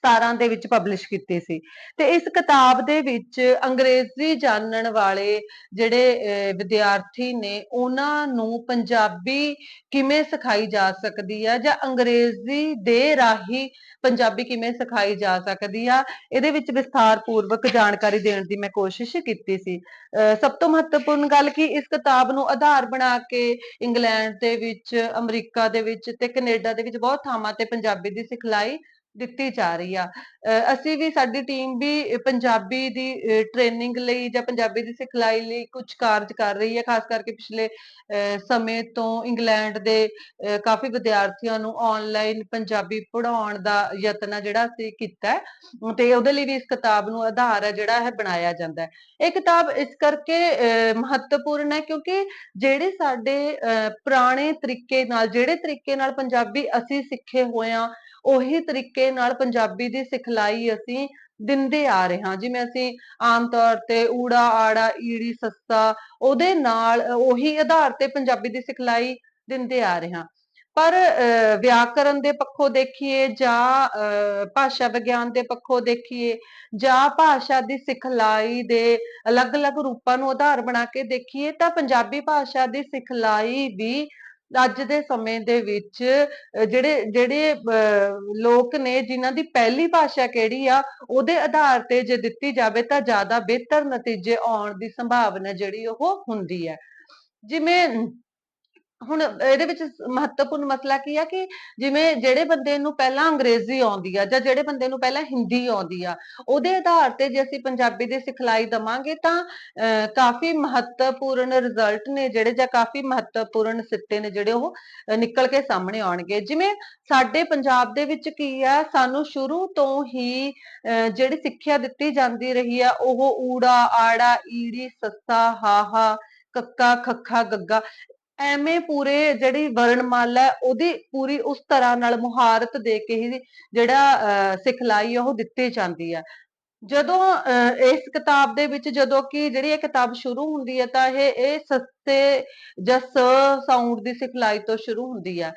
17 ਦੇ ਵਿੱਚ ਪਬਲਿਸ਼ ਕੀਤੀ ਸੀ। ਤੇ ਇਸ ਕਿਤਾਬ ਦੇ ਵਿੱਚ ਅੰਗਰੇਜ਼ੀ ਜਾਣਨ ਵਾਲੇ ਜਿਹੜੇ ਵਿਦਿਆਰਥੀ ਨੇ ਉਹਨਾਂ ਨੂੰ ਪੰਜਾਬੀ ਕਿਵੇਂ ਸਿਖਾਈ ਜਾ ਸਕਦੀ ਆ ਜਾਂ ਅੰਗਰੇਜ਼ੀ ਦੇ ਰਾਹੀਂ ਪੰਜਾਬੀ ਕਿਵੇਂ ਸਿਖਾਈ ਜਾ ਸਕਦੀ ਆ ਇਹਦੇ ਵਿੱਚ ਵਿਸਥਾਰ ਪੂਰਵਕ ਜਾਣਕਾਰੀ ਦੇਣ ਦੀ ਮੈਂ ਕੋਸ਼ਿਸ਼ ਕੀਤੀ ਸੀ। ਅਹ, ਸਭ ਤੋਂ ਮਹੱਤਵਪੂਰਨ ਗੱਲ ਕਿ ਇਸ ਕਿਤਾਬ ਨੂੰ ਆਧਾਰ ਬਣਾ ਕੇ ਇੰਗਲੈਂਡ ਦੇ ਵਿੱਚ ਅਮਰੀਕਾ ਦੇ ਵਿੱਚ ਤੇ ਕੈਨੇਡਾ ਦੇ ਵਿੱਚ ਬਹੁਤ ਥਾਵਾਂ ਤੇ ਪੰਜਾਬੀ ਦੀ ਸਿਖਲਾਈ ਦਿੱਤੀ ਜਾ ਰਹੀ ਆ। ਅਸੀਂ ਵੀ ਸਾਡੀ ਟੀਮ ਵੀ ਪੰਜਾਬੀ ਦੀ ਟ੍ਰੇਨਿੰਗ ਲਈ ਜਾਂ ਪੰਜਾਬੀ ਦੀ ਸਿਖਲਾਈ ਲਈ ਕੁਝ ਕਾਰਜ ਕਰ ਰਹੀ ਹੈ। ਖਾਸ ਕਰਕੇ ਪਿਛਲੇ ਸਮੇਂ ਤੋਂ ਇੰਗਲੈਂਡ ਦੇ ਕਾਫੀ ਵਿਦਿਆਰਥੀਆਂ ਨੂੰ ਆਨਲਾਈਨ ਪੰਜਾਬੀ ਪੜ੍ਹਾਉਣ ਦਾ ਯਤਨ ਜਿਹੜਾ ਅਸੀਂ ਕੀਤਾ ਤੇ ਉਹਦੇ ਲਈ ਵੀ ਇਸ ਕਿਤਾਬ ਨੂੰ ਆਧਾਰ ਹੈ ਜਿਹੜਾ ਹੈ ਬਣਾਇਆ ਜਾਂਦਾ ਹੈ। ਇਹ ਕਿਤਾਬ ਇਸ ਕਰਕੇ, ਅਹ ਮਹੱਤਵਪੂਰਨ ਹੈ ਕਿਉਂਕਿ ਜਿਹੜੇ ਸਾਡੇ, ਅਹ ਪੁਰਾਣੇ ਤਰੀਕੇ ਨਾਲ, ਜਿਹੜੇ ਤਰੀਕੇ ਨਾਲ ਪੰਜਾਬੀ ਅਸੀਂ ਸਿੱਖੇ ਹੋਏ ਆ ਉਹੀ ਤਰੀਕੇ ਨਾਲ ਪੰਜਾਬੀ ਦੀ ਸਿਖਲਾਈ ਅਸੀਂ ਦਿੰਦੇ ਆ ਰਹੇ ਹਾਂ। ਜਿਵੇਂ ਅਸੀਂ ਆਮ ਤੌਰ ਤੇ ਊੜਾ ਆੜਾ ਈੜੀ ਸੱਸਾ ਉਹਦੇ ਨਾਲ ਉਹੀ ਆਧਾਰ ਤੇ ਪੰਜਾਬੀ ਦੀ ਸਿਖਲਾਈ ਦਿੰਦੇ ਆ ਰਹੇ ਹਾਂ। ਪਰ ਅਹ, ਵਿਆਕਰਨ ਦੇ ਪੱਖੋਂ ਦੇਖੀਏ ਜਾਂ ਅਹ, ਭਾਸ਼ਾ ਵਿਗਿਆਨ ਦੇ ਪੱਖੋਂ ਦੇਖੀਏ ਜਾਂ ਭਾਸ਼ਾ ਦੀ ਸਿਖਲਾਈ ਦੇ ਅਲੱਗ-ਅਲੱਗ ਰੂਪਾਂ ਨੂੰ ਆਧਾਰ ਬਣਾ ਕੇ ਦੇਖੀਏ ਤਾਂ ਪੰਜਾਬੀ ਭਾਸ਼ਾ ਦੀ ਸਿਖਲਾਈ ਵੀ ਅੱਜ ਦੇ ਸਮੇਂ ਦੇ ਵਿੱਚ ਜਿਹੜੇ ਜਿਹੜੇ, ਅਹ ਲੋਕ ਨੇ ਜਿਨ੍ਹਾਂ ਦੀ ਪਹਿਲੀ ਭਾਸ਼ਾ ਕਿਹੜੀ ਆ, ਉਹਦੇ ਆਧਾਰ ਤੇ ਜੇ ਦਿੱਤੀ ਜਾਵੇ ਤਾਂ ਜ਼ਿਆਦਾ ਬਿਹਤਰ ਨਤੀਜੇ ਆਉਣ ਦੀ ਸੰਭਾਵਨਾ ਜਿਹੜੀ ਉਹ ਹੁੰਦੀ ਹੈ। ਜਿਵੇਂ ਹੁਣ ਇਹਦੇ ਵਿੱਚ ਮਹੱਤਵਪੂਰਨ ਮਸਲਾ ਕੀ ਆ ਕਿ ਜਿਵੇਂ ਜਿਹੜੇ ਬੰਦੇ ਨੂੰ ਪਹਿਲਾਂ ਅੰਗਰੇਜ਼ੀ ਆਉਂਦੀ ਆ ਜਾਂ ਜਿਹੜੇ ਬੰਦੇ ਨੂੰ ਪਹਿਲਾਂ ਹਿੰਦੀ ਆਉਂਦੀ ਆ ਉਹਦੇ ਆਧਾਰ ਤੇ ਜੇ ਅਸੀਂ ਪੰਜਾਬੀ ਦੀ ਸਿਖਲਾਈ ਦਵਾਂਗੇ ਤਾਂ ਕਾਫੀ ਮਹੱਤਵਪੂਰਨ ਰਿਜ਼ਲਟ ਨੇ ਜਿਹੜੇ ਜਾਂ ਕਾਫੀ ਮਹੱਤਵਪੂਰਨ ਸਿੱਟੇ ਨੇ ਜਿਹੜੇ ਉਹ ਨਿਕਲ ਕੇ ਸਾਹਮਣੇ ਆਉਣਗੇ। ਜਿਵੇਂ ਸਾਡੇ ਪੰਜਾਬ ਦੇ ਵਿੱਚ ਕੀ ਆ ਸਾਨੂੰ ਸ਼ੁਰੂ ਤੋਂ ਹੀ ਅਹ, ਜਿਹੜੀ ਸਿੱਖਿਆ ਦਿੱਤੀ ਜਾਂਦੀ ਰਹੀ ਆ ਉਹ ਊੜਾ ਆੜਾ ਈੜੀ ਸੱਸਾ ਹਾਹਾ ਕੱਕਾ ਖੱਖਾ ਗੱਗਾ ਐਵੇਂ ਪੂਰੇ ਜਿਹੜੀ ਵਰਣਮਾਲਾ ਹੈ ਉਹਦੀ ਪੂਰੀ ਉਸ ਤਰ੍ਹਾਂ ਨਾਲ ਮੁਹਾਰਤ ਦੇ ਕੇ ਹੀ ਜਿਹੜਾ ਅਹ, ਸਿਖਲਾਈ ਆ ਉਹ ਦਿੱਤੀ ਜਾਂਦੀ ਹੈ ਜਦੋਂ ਇਸ ਕਿਤਾਬ ਦੇ ਵਿੱਚ ਜਦੋਂ ਕਿ ਜਿਹੜੀ ਇਹ ਕਿਤਾਬ ਸ਼ੁਰੂ ਹੁੰਦੀ ਹੈ, ਤਾਂ ਇਹ ਇਹ ਸਸਤੇ ਜਾਂ ਸਾਊਂਡ ਦੀ ਸਿਖਲਾਈ ਤੋਂ ਸ਼ੁਰੂ ਹੁੰਦੀ ਹੈ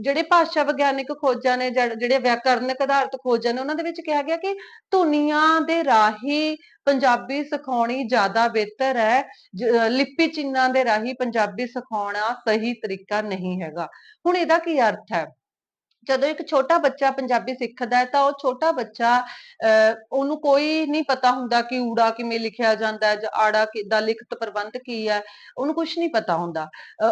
ਜਿਹੜੇ ਭਾਸ਼ਾ ਵਿਗਿਆਨਿਕ ਖੋਜਾਂ ਨੇ ਜਿਹੜੇ ਵਿਆਕਰਨਕ ਆਧਾਰਿਤ ਖੋਜਾਂ ਨੇ, ਉਹਨਾਂ ਦੇ ਵਿੱਚ ਕਿਹਾ ਗਿਆ ਕਿ ਧੁਨੀਆਂ ਦੇ ਰਾਹੀਂ ਪੰਜਾਬੀ ਸਿਖਾਉਣੀ ਜ਼ਿਆਦਾ ਬਿਹਤਰ ਹੈ। ਲਿਪੀ ਚਿੰਨ੍ਹਾਂ ਦੇ ਰਾਹੀਂ ਪੰਜਾਬੀ ਸਿਖਾਉਣਾ ਸਹੀ ਤਰੀਕਾ ਨਹੀਂ ਹੈਗਾ। ਹੁਣ ਇਹਦਾ ਕੀ ਅਰਥ ਹੈ? ਜਦੋਂ ਇੱਕ ਛੋਟਾ ਬੱਚਾ ਪੰਜਾਬੀ ਸਿੱਖਦਾ ਹੈ ਤਾਂ ਉਹ ਛੋਟਾ ਬੱਚਾ ਅਹ, ਉਹਨੂੰ ਕੋਈ ਨਹੀਂ ਪਤਾ ਹੁੰਦਾ ਕਿ ਊੜਾ ਕਿਵੇਂ ਲਿਖਿਆ ਜਾਂਦਾ ਹੈ ਜਾਂ ਆੜਾ ਕਿੱਦਾਂ ਲਿਖਤ ਪ੍ਰਬੰਧ ਕੀ ਹੈ ਉਹਨੂੰ ਕੁਝ ਨਹੀਂ ਪਤਾ ਹੁੰਦਾ।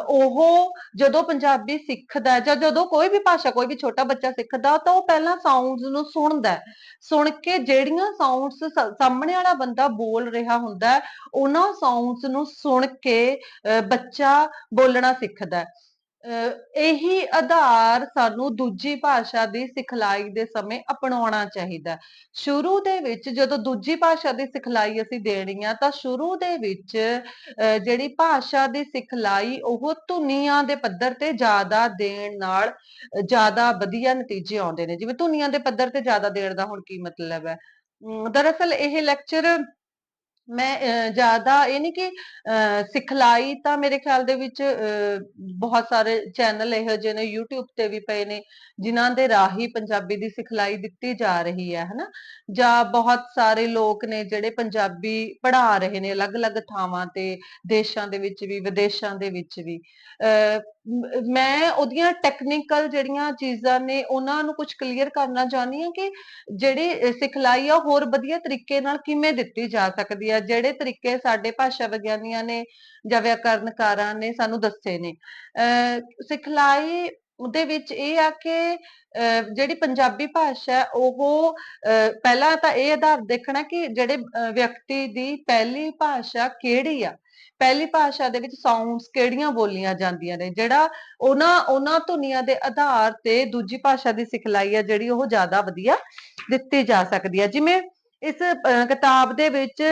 ਉਹ ਜਦੋਂ ਪੰਜਾਬੀ ਸਿੱਖਦਾ ਜਾਂ ਜਦੋਂ ਕੋਈ ਵੀ ਭਾਸ਼ਾ ਕੋਈ ਵੀ ਛੋਟਾ ਬੱਚਾ ਸਿੱਖਦਾ ਤਾਂ ਉਹ ਪਹਿਲਾਂ ਸਾਊਂਡਸ ਨੂੰ ਸੁਣਦਾ ਸੁਣ ਕੇ ਜਿਹੜੀਆਂ ਸਾਊਂਡਸ ਸਾਹਮਣੇ ਵਾਲਾ ਬੰਦਾ ਬੋਲ ਰਿਹਾ ਹੁੰਦਾ ਉਹਨਾਂ ਸਾਊਂਡਸ ਨੂੰ ਸੁਣ ਕੇ ਅਹ, ਬੱਚਾ ਬੋਲਣਾ ਸਿੱਖਦਾ ਇਹੀ ਆਧਾਰ ਸਾਨੂੰ ਦੂਜੀ ਭਾਸ਼ਾ ਦੀ ਸਿਖਲਾਈ ਦੇ ਸਮੇਂ ਅਪਣਾਉਣਾ ਚਾਹੀਦਾ ਸ਼ੁਰੂ ਦੇ ਵਿੱਚ ਜਦੋਂ ਦੂਜੀ ਭਾਸ਼ਾ ਦੀ ਸਿਖਲਾਈ ਅਸੀਂ ਦੇਣੀ ਆ, ਤਾਂ ਸ਼ੁਰੂ ਦੇ ਵਿੱਚ ਜਿਹੜੀ ਭਾਸ਼ਾ ਦੀ ਸਿਖਲਾਈ ਉਹ ਧੁਨੀਆਂ ਦੇ ਪੱਧਰ ਤੇ ਜ਼ਿਆਦਾ ਦੇਣ ਨਾਲ ਜ਼ਿਆਦਾ ਵਧੀਆ ਨਤੀਜੇ ਆਉਂਦੇ ਨੇ। ਜਿਵੇਂ ਧੁਨੀਆਂ ਦੇ ਪੱਧਰ ਤੇ ਜ਼ਿਆਦਾ ਦੇਣ ਦਾ ਹੁਣ ਕੀ ਮਤਲਬ ਹੈ? ਦਰਅਸਲ ਇਹ ਲੈਕਚਰ ਮੈਂ ਜ਼ਿਆਦਾ ਇਹ ਨਹੀਂ ਕਿ ਅਹ, ਸਿਖਲਾਈ ਤਾਂ ਮੇਰੇ ਖਿਆਲ ਦੇ ਵਿੱਚ ਬਹੁਤ ਸਾਰੇ ਚੈਨਲ ਇਹੋ ਜਿਹੇ ਨੇ YouTube ਤੇ ਵੀ ਪਏ ਨੇ ਜਿਨ੍ਹਾਂ ਦੇ ਰਾਹੀਂ ਪੰਜਾਬੀ ਦੀ ਸਿਖਲਾਈ ਦਿੱਤੀ ਜਾ ਰਹੀ ਹੈ ਹਨਾ? ਜਾਂ ਬਹੁਤ ਸਾਰੇ ਲੋਕ ਨੇ ਜਿਹੜੇ ਪੰਜਾਬੀ ਪੜ੍ਹਾ ਰਹੇ ਨੇ ਅਲੱਗ-ਅਲੱਗ ਥਾਵਾਂ ਤੇ ਦੇਸ਼ਾਂ ਦੇ ਵਿੱਚ ਵੀ ਵਿਦੇਸ਼ਾਂ ਦੇ ਵਿੱਚ ਵੀ। ਅਹ, ਮੈਂ ਉਹਦੀਆਂ ਟੈਕਨੀਕਲ ਜਿਹੜੀਆਂ ਚੀਜ਼ਾਂ ਨੇ ਉਹਨਾਂ ਨੂੰ ਕੁਝ ਕਲੀਅਰ ਕਰਨਾ ਚਾਹੁੰਦੀ ਹਾਂ ਕਿ ਜਿਹੜੀ ਸਿਖਲਾਈ ਆ ਉਹ ਹੋਰ ਵਧੀਆ ਤਰੀਕੇ ਨਾਲ ਕਿਵੇਂ ਦਿੱਤੀ ਜਾ ਸਕਦੀ ਹੈ ਆ, ਜਿਹੜੇ ਤਰੀਕੇ ਸਾਡੇ ਭਾਸ਼ਾ ਵਿਗਿਆਨੀਆਂ ਨੇ ਜਾਂ ਵਿਆਕਰਨਕਾਰਾਂ ਨੇ ਸਾਨੂੰ ਦੱਸੇ ਨੇ। ਸਿਖਲਾਈ ਉਹਦੇ ਵਿੱਚ ਇਹ ਆ ਕਿ ਜਿਹੜੀ ਪੰਜਾਬੀ ਭਾਸ਼ਾ ਉਹ ਪਹਿਲਾਂ ਤਾਂ ਇਹ ਆਧਾਰ ਦੇਖਣਾ ਕਿ ਜਿਹੜੇ ਵਿਅਕਤੀ ਦੀ ਪਹਿਲੀ ਭਾਸ਼ਾ ਕਿਹੜੀ ਆ। ਪਹਿਲੀ ਭਾਸ਼ਾ ਦੇ ਵਿੱਚ ਸਾਊਂਡਸ ਕਿਹੜੀਆਂ ਬੋਲੀਆਂ ਜਾਂਦੀਆਂ ਨੇ, ਜਿਹੜਾ ਉਹਨਾਂ ਉਹਨਾਂ ਧੁਨੀਆਂ ਦੇ ਆਧਾਰ ਤੇ ਦੂਜੀ ਭਾਸ਼ਾ ਦੀ ਸਿਖਲਾਈ ਆ, ਜਿਹੜੀ ਉਹ ਜ਼ਿਆਦਾ ਵਧੀਆ ਦਿੱਤੀ ਜਾ ਸਕਦੀ ਹੈ ਜਿਵੇਂ ਇਸ ਕਿਤਾਬ ਦੇ ਵਿੱਚ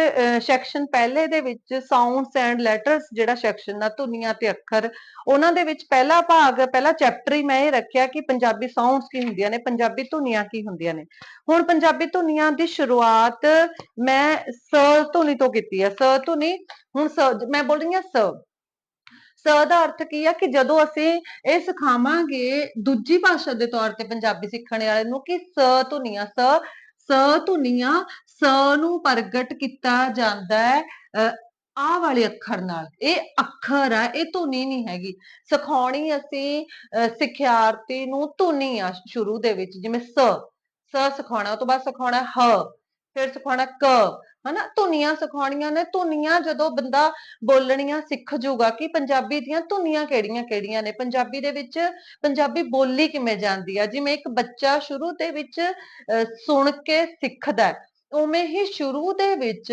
ਸੈਕਸ਼ਨ ਪਹਿਲੇ ਦੇ ਵਿੱਚ ਸਾਊਂਡਸ ਐਂਡ ਲੈਟਰਸ ਜਿਹੜਾ ਸੈਕਸ਼ਨ ਆ, ਧੁਨੀਆਂ ਤੇ ਅੱਖਰ, ਉਹਨਾਂ ਦੇ ਵਿੱਚ ਪਹਿਲਾ ਭਾਗ, ਪਹਿਲਾ ਚੈਪਟਰ ਹੀ ਮੈਂ ਇਹ ਰੱਖਿਆ ਕਿ ਪੰਜਾਬੀ ਸਾਊਂਡਸ ਕੀ ਹੁੰਦੀਆਂ ਨੇ, ਪੰਜਾਬੀ ਧੁਨੀਆਂ ਕੀ ਹੁੰਦੀਆਂ ਨੇ। ਹੁਣ ਪੰਜਾਬੀ ਧੁਨੀਆਂ ਦੀ ਸ਼ੁਰੂਆਤ ਮੈਂ ਸ ਧੁਨੀ ਤੋਂ ਕੀਤੀ ਹੈ ਸ ਧੁਨੀ, ਹੁਣ ਸ, ਮੈਂ ਬੋਲ ਰਹੀ ਹਾਂ ਸ। ਸ ਦਾ ਅਰਥ ਕੀ ਆ ਕਿ ਜਦੋਂ ਅਸੀਂ ਇਹ ਸਿਖਾਵਾਂਗੇ ਦੂਜੀ ਭਾਸ਼ਾ ਦੇ ਤੌਰ ਤੇ ਪੰਜਾਬੀ ਸਿੱਖਣ ਵਾਲੇ ਨੂੰ ਕਿ ਸ ਧੁਨੀਆਂ, ਸ ਸ ਧੁਨੀਆਂ ਸ ਨੂੰ ਪ੍ਰਗਟ ਕੀਤਾ ਜਾਂਦਾ ਹੈ ਆ ਵਾਲੇ ਅੱਖਰ ਨਾਲ। ਇਹ ਅੱਖਰ ਆ ਇਹ ਧੁਨੀ ਨਹੀਂ ਹੈਗੀ। ਸਿਖਾਉਣੀ ਅਸੀਂ ਅਹ, ਸਿਖਿਆਰਥੀ ਨੂੰ ਧੁਨੀ ਆ ਸ਼ੁਰੂ ਦੇ ਵਿੱਚ ਜਿਵੇਂ ਸ। ਸ ਸਿਖਾਉਣਾ ਉਹ ਤੋਂ ਬਾਅਦ ਸਿਖਾਉਣਾ ਹ ਫਿਰ ਸਿਖਾਉਣਾ ਕ। ਹਨਾ ਧੁਨੀਆਂ ਸਿਖਾਉਣੀਆਂ ਨੇ ਧੁਨੀਆਂ ਜਦੋਂ ਬੰਦਾ ਬੋਲਣੀਆਂ ਸਿੱਖ ਜਾਊਗਾ ਕਿ ਪੰਜਾਬੀ ਦੀਆਂ ਧੁਨੀਆਂ ਕਿਹੜੀਆਂ ਕਿਹੜੀਆਂ ਨੇ? ਪੰਜਾਬੀ ਦੇ ਵਿੱਚ ਪੰਜਾਬੀ ਬੋਲੀ ਕਿਵੇਂ ਜਾਂਦੀ ਆ? ਜਿਵੇਂ ਇੱਕ ਬੱਚਾ ਸ਼ੁਰੂ ਦੇ ਵਿੱਚ ਅਹ, ਸੁਣ ਕੇ ਸਿੱਖਦਾ ਉਵੇਂ ਹੀ ਸ਼ੁਰੂ ਦੇ ਵਿੱਚ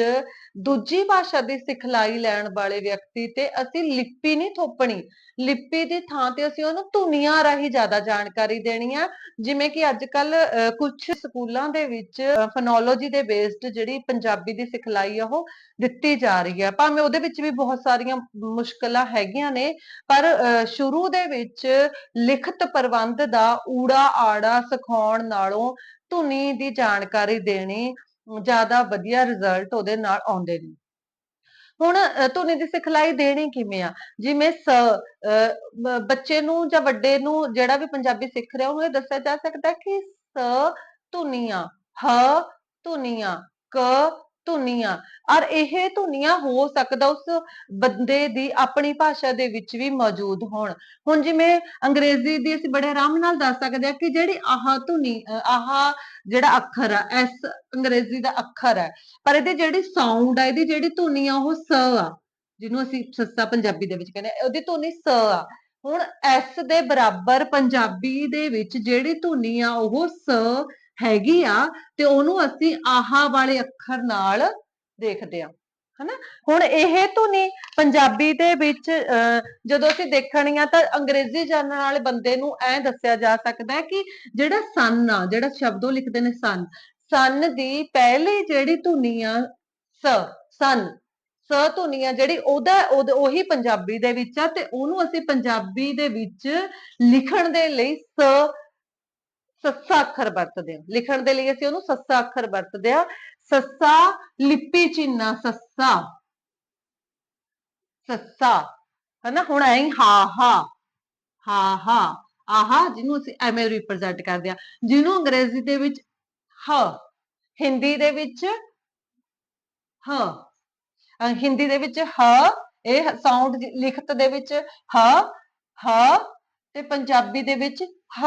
ਦੂਜੀ ਭਾਸ਼ਾ ਦੀ ਸਿਖਲਾਈ ਲੈਣ ਵਾਲੇ ਵਿਅਕਤੀ ਤੇ ਅਸੀਂ ਲਿਪੀ ਨਹੀਂ ਥੋਪਣੀ। ਲਿਪੀ ਦੀ ਥਾਂ ਤੇ ਅਸੀਂ ਉਹਨੂੰ ਧੁਨੀਆਂ ਰਾਹੀਂ ਜ਼ਿਆਦਾ ਜਾਣਕਾਰੀ ਦੇਣੀ ਆ। ਜਿਵੇਂ ਕਿ ਅੱਜ ਕੱਲ ਕੁਝ ਸਕੂਲਾਂ ਦੇ ਵਿੱਚ ਫੋਨੋਲੋਜੀ ਦੇ ਬੇਸਡ ਜਿਹੜੀ ਪੰਜਾਬੀ ਦੀ ਸਿਖਲਾਈ ਆ ਉਹ ਦਿੱਤੀ ਜਾ ਰਹੀ ਹੈ ਭਾਵੇਂ ਉਹਦੇ ਵਿੱਚ ਵੀ ਬਹੁਤ ਸਾਰੀਆਂ ਮੁਸ਼ਕਲਾਂ ਹੈਗੀਆਂ ਨੇ ਪਰ ਅਹ, ਸ਼ੁਰੂ ਦੇ ਵਿੱਚ ਲਿਖਤ ਪ੍ਰਬੰਧ ਦਾ ਊੜਾ ਆੜਾ ਸਿਖਾਉਣ ਨਾਲੋਂ ਧੁਨੀ ਦੀ ਜਾਣਕਾਰੀ ਦੇਣੀ ਜ਼ਿਆਦਾ ਵਧੀਆ ਰਿਜ਼ਲਟ ਉਹਦੇ ਨਾਲ ਆਉਂਦੇ ਨੇ। ਹੁਣ ਧੁਨੀ ਦੀ ਸਿਖਲਾਈ ਦੇਣੀ ਕਿਵੇਂ ਆ? ਜਿਵੇਂ ਸ ਬੱਚੇ ਨੂੰ ਜਾਂ ਵੱਡੇ ਨੂੰ ਜਿਹੜਾ ਵੀ ਪੰਜਾਬੀ ਸਿੱਖ ਰਿਹਾ, ਉਹਨੂੰ ਇਹ ਦੱਸਿਆ ਜਾ ਸਕਦਾ ਕਿ ਸ ਧੁਨੀਆਂ, ਹ ਧੁਨੀਆਂ, ਕ ਧੁਨੀਆਂ। ਔਰ ਇਹ ਧੁਨੀਆਂ ਹੋ ਸਕਦਾ ਉਸ ਬੰਦੇ ਦੀ ਆਪਣੀ ਭਾਸ਼ਾ ਦੇ ਵਿੱਚ ਵੀ ਮੌਜੂਦ ਹੋਣ। ਹੁਣ ਜਿਵੇਂ ਅੰਗਰੇਜ਼ੀ ਦੀ ਅਸੀਂ ਬੜੇ ਆਰਾਮ ਨਾਲ ਦੱਸ ਸਕਦੇ ਹਾਂ ਕਿ ਜਿਹੜੀ ਆਹ ਧੁਨੀ ਆਹ ਜਿਹੜਾ ਅੱਖਰ ਆ, ਐਸ ਅੰਗਰੇਜ਼ੀ ਦਾ ਅੱਖਰ ਹੈ, ਪਰ ਇਹਦੀ ਜਿਹੜੀ ਸਾਊਂਡ ਆ, ਇਹਦੀ ਜਿਹੜੀ ਧੁਨੀ ਆ, ਉਹ ਸ ਆ, ਜਿਹਨੂੰ ਅਸੀਂ ਸੱਸਾ ਪੰਜਾਬੀ ਦੇ ਵਿੱਚ ਕਹਿੰਦੇ ਉਹਦੀ ਧੁਨੀ ਸ ਆ। ਹੁਣ ਐਸ ਦੇ ਬਰਾਬਰ ਪੰਜਾਬੀ ਦੇ ਵਿੱਚ ਜਿਹੜੀ ਧੁਨੀ ਆ, ਉਹ ਸ ਹੈਗੀ ਆ ਤੇ ਉਹਨੂੰ ਅਸੀਂ ਆਹਾ ਵਾਲੇ ਅੱਖਰ ਨਾਲ ਦੇਖਦੇ ਆ ਹਨਾ? ਹੁਣ ਇਹ ਧੁਨੀ ਪੰਜਾਬੀ ਦੇ ਵਿੱਚ ਅਹ, ਜਦੋਂ ਅਸੀਂ ਦੇਖਣੀ ਆ ਤਾਂ ਅੰਗਰੇਜ਼ੀ ਜਾਣਨ ਵਾਲੇ ਬੰਦੇ ਨੂੰ ਐ ਦੱਸਿਆ ਜਾ ਸਕਦਾ ਹੈ ਕਿ ਜਿਹੜਾ ਸਨ ਆ ਜਿਹੜਾ ਸ਼ਬਦ ਲਿਖਦੇ ਨੇ ਸਨ ਸਨ ਦੀ ਪਹਿਲੀ ਜਿਹੜੀ ਧੁਨੀ ਆ ਸ ਸਨ ਸ ਧੁਨੀ ਆ ਜਿਹੜੀ ਉਹਦਾ ਉਹਦ- ਉਹੀ ਪੰਜਾਬੀ ਦੇ ਵਿੱਚ ਆ ਤੇ ਉਹਨੂੰ ਅਸੀਂ ਪੰਜਾਬੀ ਦੇ ਵਿੱਚ ਲਿਖਣ ਦੇ ਲਈ ਸ ਸੱਸਾ ਅੱਖਰ ਵਰਤਦੇ ਹਾਂ। ਲਿਖਣ ਦੇ ਲਈ ਅਸੀਂ ਉਹਨੂੰ ਸੱਸਾ ਅੱਖਰ ਵਰਤਦੇ ਹਾਂ। ਸੱਸਾ ਲਿਪੀ ਚਿੰਨਾ, ਸੱਸਾ। ਸੱਸਾ, ਹਨਾ? ਹੁਣ ਐ ਹਾ ਹਾ ਹਾ ਹਾ ਆਹਾ, ਜਿਹਨੂੰ ਅਸੀਂ ਐਵੇਂ ਰਿਪਰੈਜ਼ੈਂਟ ਕਰਦੇ ਆ ਜਿਹਨੂੰ ਅੰਗਰੇਜ਼ੀ ਦੇ ਵਿੱਚ ਹ, ਹਿੰਦੀ ਦੇ ਵਿੱਚ ਹ ਹਿੰਦੀ ਦੇ ਵਿੱਚ ਹ, ਇਹ ਸਾਊਂਡ ਲਿਖਤ ਦੇ ਵਿੱਚ ਹ ਹ ਤੇ ਪੰਜਾਬੀ ਦੇ ਵਿੱਚ ਹ।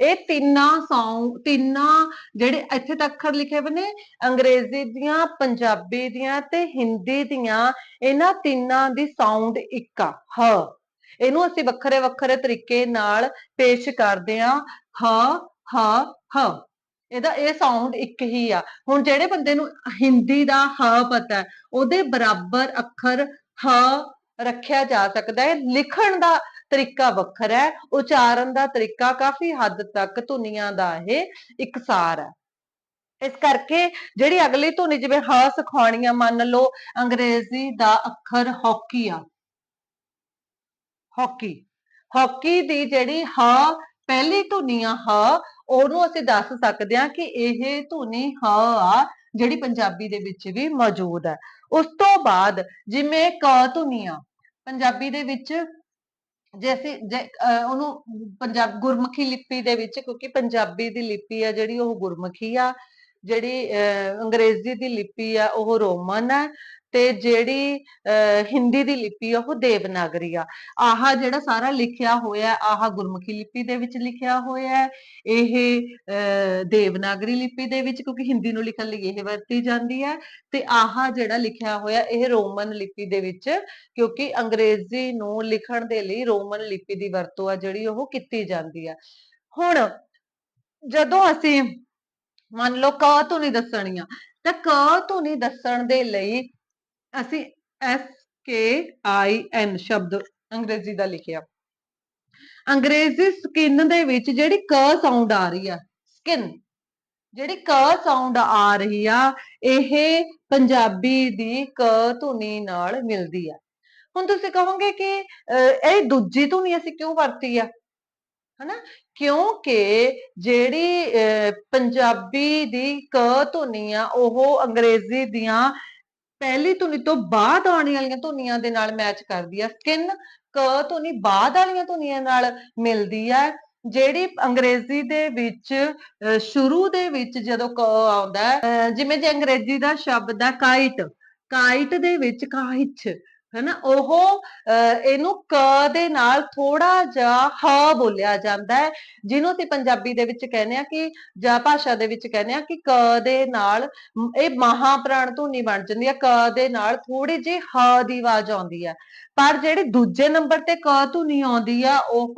ਇਹ ਤਿੰਨਾਂ ਸਾਊਂਡ ਤਿੰਨਾਂ ਜਿਹੜੇ ਇੱਥੇ ਤੱਕ ਅੱਖਰ ਲਿਖੇ ਹੋਏ ਨੇ, ਅੰਗਰੇਜ਼ੀ ਦੀਆਂ, ਪੰਜਾਬੀ ਦੀਆਂ ਤੇ ਹਿੰਦੀ ਦੀਆਂ, ਇਹਨਾਂ ਤਿੰਨਾਂ ਦੀ ਸਾਊਂਡ ਇੱਕ ਆ, ਹ। ਇਹਨੂੰ ਅਸੀਂ ਵੱਖਰੇ ਵੱਖਰੇ ਤਰੀਕੇ ਨਾਲ ਪੇਸ਼ ਕਰਦੇ ਆ ਹ ਹ ਹ। ਇਹਦਾ ਇਹ ਸਾਊਂਡ ਇੱਕ ਹੀ ਆ। ਹੁਣ ਜਿਹੜੇ ਬੰਦੇ ਨੂੰ ਹਿੰਦੀ ਦਾ ਹ ਪਤਾ ਉਹਦੇ ਬਰਾਬਰ ਅੱਖਰ ਹ ਰੱਖਿਆ ਜਾ ਸਕਦਾ ਹੈ, ਲਿਖਣ ਦਾ ਤਰੀਕਾ ਵੱਖਰਾ ਹੈ, ਉਚਾਰਨ ਦਾ ਤਰੀਕਾ ਕਾਫੀ ਹੱਦ ਤੱਕ ਧੁਨੀਆਂ ਦਾ ਇਹ ਇਕਸਾਰ ਹੈ। ਇਸ ਕਰਕੇ ਜਿਹੜੀ ਅਗਲੀ ਧੁਨੀ ਜਿਵੇਂ ਹ ਸਿਖਾਉਣੀ ਆ ਮੰਨ ਲਓ ਅੰਗਰੇਜ਼ੀ ਦਾ ਅੱਖਰ ਹੌਕੀ ਆ। ਹਾਕੀ। ਹਾਕੀ ਦੀ ਜਿਹੜੀ ਹ ਪਹਿਲੀ ਧੁਨੀ ਆ, ਹ, ਉਹਨੂੰ ਅਸੀਂ ਦੱਸ ਸਕਦੇ ਹਾਂ ਕਿ ਇਹ ਧੁਨੀ ਹ ਆ ਜਿਹੜੀ ਪੰਜਾਬੀ ਦੇ ਵਿੱਚ ਵੀ ਮੌਜੂਦ ਹੈ। ਉਸ ਤੋਂ ਬਾਅਦ ਜਿਵੇਂ ਕ ਧੁਨੀ ਪੰਜਾਬੀ ਦੇ ਵਿੱਚ ਜੇ ਅਸੀਂ ਜੇ, ਅਹ, ਉਹਨੂੰ ਪੰਜਾਬ ਗੁਰਮੁਖੀ ਲਿਪੀ ਦੇ ਵਿੱਚ ਕਿਉਂਕਿ ਪੰਜਾਬੀ ਦੀ ਲਿਪੀ ਆ ਜਿਹੜੀ ਉਹ ਗੁਰਮੁਖੀ ਆ। ਜਿਹੜੀ, ਅਹ, ਅੰਗਰੇਜ਼ੀ ਦੀ ਲਿਪੀ ਆ, ਉਹ ਰੋਮਨ ਹੈ ਤੇ ਜਿਹੜੀ ਹਿੰਦੀ ਦੀ ਲਿਪੀ ਆ, ਉਹ ਦੇਵਨਾਗਰੀ ਆ। ਆਹ ਜਿਹੜਾ ਸਾਰਾ ਲਿਖਿਆ ਹੋਇਆ, ਆਹ ਗੁਰਮੁਖੀ ਲਿਪੀ ਦੇ ਵਿੱਚ ਲਿਖਿਆ ਹੋਇਆ, ਇਹ ਦੇਵਨਾਗਰੀ ਲਿਪੀ ਦੇ ਵਿੱਚ, ਕਿਉਂਕਿ ਹਿੰਦੀ ਨੂੰ ਲਿਖਣ ਲਈ ਇਹ ਵਰਤੀ ਜਾਂਦੀ ਹੈ ਤੇ ਆਹ ਜਿਹੜਾ ਲਿਖਿਆ ਹੋਇਆ, ਇਹ ਰੋਮਨ ਲਿਪੀ ਦੇ ਵਿੱਚ, ਕਿਉਂਕਿ ਅੰਗਰੇਜ਼ੀ ਨੂੰ ਲਿਖਣ ਦੇ ਲਈ ਰੋਮਨ ਲਿਪੀ ਦੀ ਵਰਤੋਂ ਆ ਜਿਹੜੀ ਉਹ ਕੀਤੀ ਜਾਂਦੀ ਆ। ਹੁਣ, ਜਦੋਂ ਅਸੀਂ ਮੰਨ ਲਓ ਕ ਧੁਨੀ ਦੱਸਣੀ ਆ ਤਾਂ ਕ ਧੁਨੀ ਦੱਸਣ ਦੇ ਲਈ ਅਸੀਂ ਐਸ ਕੇ ਆਈ ਐਨ ਸ਼ਬਦ ਅੰਗਰੇਜ਼ੀ ਦਾ ਲਿਖਿਆ। ਅੰਗਰੇਜ਼ੀ ਸਕਿਨ ਦੇ ਵਿੱਚ ਜਿਹੜੀ ਕ ਸਾਊਂਡ ਆ ਰਹੀ ਆ ਸਕਿਨ ਜਿਹੜੀ ਕ ਸਾਊਂਡ ਆ ਰਹੀ ਆ ਇਹ ਪੰਜਾਬੀ ਦੀ ਕ ਧੁਨੀ ਨਾਲ ਮਿਲਦੀ ਆ। ਹੁਣ ਤੁਸੀਂ ਕਹੋਗੇ ਕਿ ਅਹ, ਇਹ ਦੂਜੀ ਧੁਨੀ ਅਸੀਂ ਕਿਉਂ ਵਰਤੀ ਆ? ਹਨਾ? ਕਿਉਂਕਿ ਜਿਹੜੀ ਅਹ, ਪੰਜਾਬੀ ਦੀ ਕ ਧੁਨੀ ਆ ਉਹ ਅੰਗਰੇਜ਼ੀ ਦੀਆਂ ਪਹਿਲੀ ਧੁਨੀ ਤੋਂ ਬਾਅਦ ਆਉਣ ਵਾਲੀਆਂ ਧੁਨੀਆਂ ਦੇ ਨਾਲ ਮੈਚ ਕਰਦੀ ਆ। ਸਕਿਨ ਕ ਧੁਨੀ ਬਾਅਦ ਵਾਲੀਆਂ ਧੁਨੀਆਂ ਨਾਲ ਮਿਲਦੀ ਆ ਜਿਹੜੀ ਅੰਗਰੇਜ਼ੀ ਦੇ ਵਿੱਚ ਸ਼ੁਰੂ ਦੇ ਵਿੱਚ ਜਦੋਂ ਕ ਆਉਂਦਾ ਅਹ, ਜਿਵੇਂ ਜੇ ਅੰਗਰੇਜ਼ੀ ਦਾ ਸ਼ਬਦ ਹੈ ਕਾਈਟ ਕਾਈਟ ਦੇ ਵਿੱਚ ਕਾਈਚ ਹਨਾ ਉਹ ਇਹਨੂੰ ਕ ਦੇ ਨਾਲ ਥੋੜਾ ਜਿਹਾ ਹ ਬੋਲਿਆ ਜਾਂਦਾ ਹੈ ਜਿਹਨੂੰ ਅਸੀਂ ਪੰਜਾਬੀ ਦੇ ਵਿੱਚ ਕਹਿੰਦੇ ਆ ਕਿ ਜਾਂ ਭਾਸ਼ਾ ਦੇ ਵਿੱਚ ਕਹਿੰਦੇ ਆ ਕਿ ਕ ਦੇ ਨਾਲ ਇਹ ਮਹਾਪ੍ਰਾਣ ਧੁਨੀ ਬਣ ਜਾਂਦੀ ਹੈ ਕ ਦੇ ਨਾਲ ਥੋੜੀ ਜਿਹੀ ਹ ਦੀ ਆਵਾਜ਼ ਆਉਂਦੀ ਹੈ। ਪਰ ਜਿਹੜੀ ਦੂਜੇ ਨੰਬਰ ਤੇ ਕ ਧੁਨੀ ਆਉਂਦੀ ਆ ਉਹ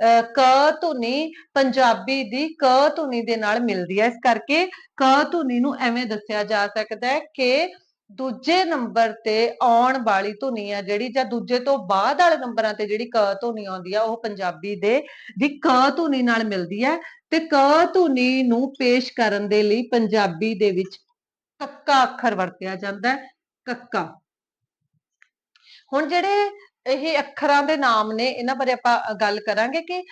ਅਹ, ਕ ਧੁਨੀ ਪੰਜਾਬੀ ਦੀ ਕ ਧੁਨੀ ਦੇ ਨਾਲ ਮਿਲਦੀ ਹੈ। ਇਸ ਕਰਕੇ ਕ ਧੁਨੀ ਨੂੰ ਐਵੇਂ ਦੱਸਿਆ ਜਾ ਸਕਦਾ ਹੈ ਕਿ ਦੂਜੇ ਨੰਬਰ ਤੇ ਆਉਣ ਵਾਲੀ ਧੁਨੀ ਆ ਜਿਹੜੀ ਜਾਂ ਦੂਜੇ ਤੋਂ ਬਾਅਦ ਵਾਲੇ ਨੰਬਰਾਂ ਤੇ ਜਿਹੜੀ ਕ ਧੁਨੀ ਆਉਂਦੀ ਆ, ਉਹ ਪੰਜਾਬੀ ਦੇ ਦੀ ਕ ਧੁਨੀ ਨਾਲ ਮਿਲਦੀ ਹੈ ਤੇ ਕ ਧੁਨੀ ਨੂੰ ਪੇਸ਼ ਕਰਨ ਦੇ ਲਈ ਪੰਜਾਬੀ ਦੇ ਵਿੱਚ ਕੱਕਾ ਅੱਖਰ ਵਰਤਿਆ ਜਾਂਦਾ ਹੈ, ਕੱਕਾ। ਹੁਣ ਜਿਹੜੇ ਇਹ ਅੱਖਰਾਂ ਦੇ ਨਾਮ ਨੇ ਇਹਨਾਂ ਬਾਰੇ ਆਪਾਂ ਗੱਲ ਕਰਾਂਗੇ ਕਿ